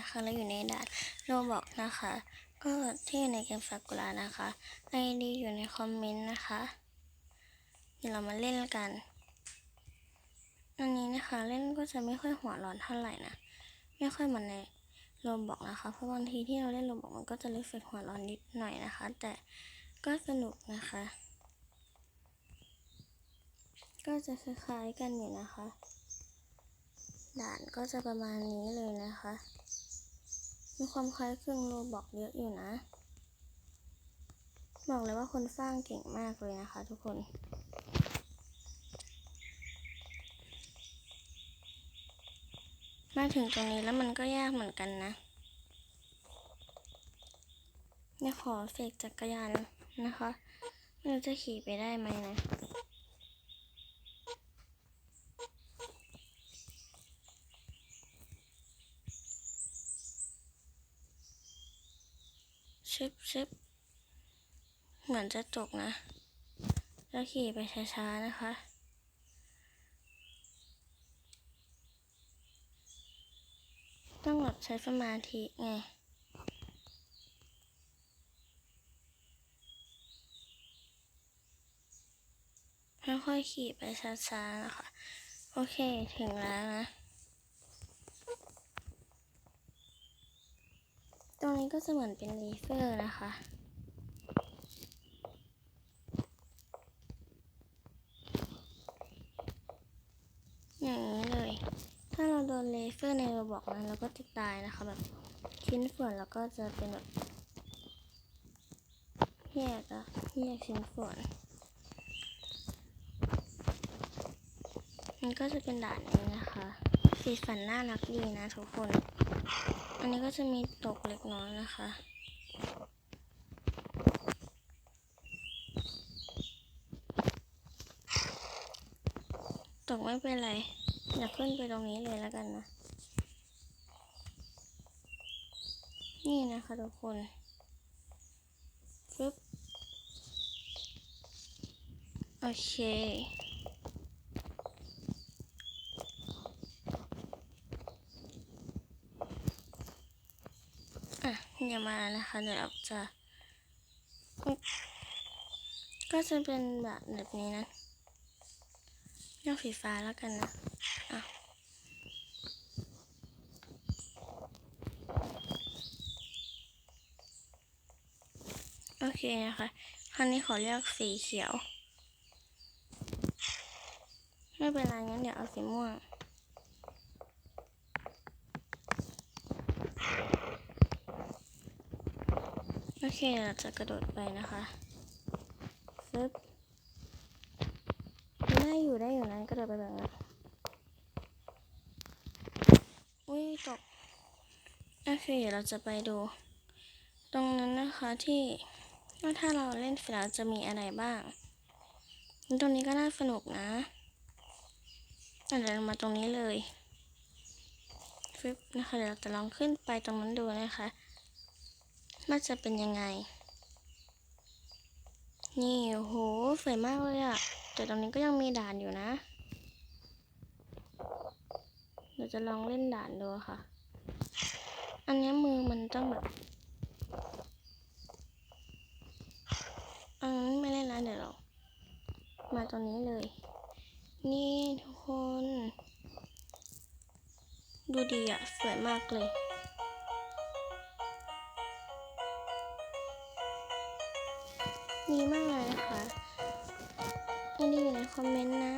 นะคะ เราอยู่ในด่านโรบอกนะคะ ก็ที่อยู่ในเกมซากุระนะคะไอดีอยู่ในคอมเมนต์นะคะเดี๋ยวเรามาเล่นกันอันนี้นะคะเล่นก็จะไม่ค่อยหัวร้อนเท่าไหร่นะ ไม่ค่อยเหมือนในโรบอกนะคะ เพราะบางทีที่เราเล่นโรบอกมันก็จะรู้สึกหัวร้อนนิดหน่อยนะคะ แต่ก็สนุกนะคะ ก็จะคล้ายๆกันอยู่นะคะ ด่านก็จะประมาณนี้เลยนะคะ มีความคล้ายคลึงโรบอกเยอะอยู่นะ บอกเลยว่าคนสร้างเก่งมากเลยนะคะทุกคนมาถึงตรงนี้แล้วมันก็ยากเหมือนกันนะเนี่ยขอเสกจักรยานนะคะไม่รู้จะขี่ไปได้ไหมนะ ชึบชึบเหมือนจะตกนะ แล้วขี่ไปช้าๆนะคะ ต้องแบบใช้สมาธิไงค่อยๆขี่ไปช้าๆนะคะ โอเค ถึงแล้วนะ ตรงนี้ก็จะเหมือนเป็นรีเฟอร์นะคะ อย่างนี้เลย ถ้าเราโดนเลเซอร์ในระบอกนั้นเราก็จะตายนะคะแบบชิ้นส่วนแล้วก็จะเป็นแบบแยกอะแยกชิ้นส่วนมันก็จะเป็นด่านนี้นะคะ สีสันน่ารักดีนะทุกคน อันนี้ก็จะมีตกเล็กน้อยนะคะ ตกไม่เป็นไร อย่าขึ้นไปตรงนี้เลยแล้วกันนะ นี่นะคะทุกคนปึ๊บโอเค อะอย่ามานะคะเดี๋ยวเราจะ ก็จะเป็นแบบแบบนี้นะเลือกสีฟ้าแล้วกันนะอะโอเคนะคะคราวนี้ขอเลือกสีเขียว ไม่เป็นไรงั้นเดี๋ยวเอาสีม่วง โอเคเราจะกระโดดไปนะคะฟึบได้อยู่ได้อยู่นั้นกระโดดไปแบบนั้นอุ้ยตกโอเคเดี๋ยวเราจะไปดู ตรงนั้นนะคะที่ว่าถ้าเราเล่นเสร็จแล้วจะมีอะไรบ้าง ตรงนี้ก็น่าสนุกนะอะเดี๋ยวเรามาตรงนี้เลยฟึบนะคะเดี๋ยวเราจะลองขึ้นไปตรงนั้นดูนะคะ ว่าจะเป็นยังไง นี่โหสวยมากเลยอะแต่ตรงนี้ก็ยังมีด่านอยู่นะเดี๋ยวจะลองเล่นด่านดูค่ะ อันนี้มือมันต้องแบบอันนั้นไม่เล่นแล้วเดี๋ยวเรามาตรงนี้เลย นี่ทุกคน ดูดีอะสวยมากเลย ดีมากเลยนะคะอันนี้อยู่ในคอมเมนต์นะ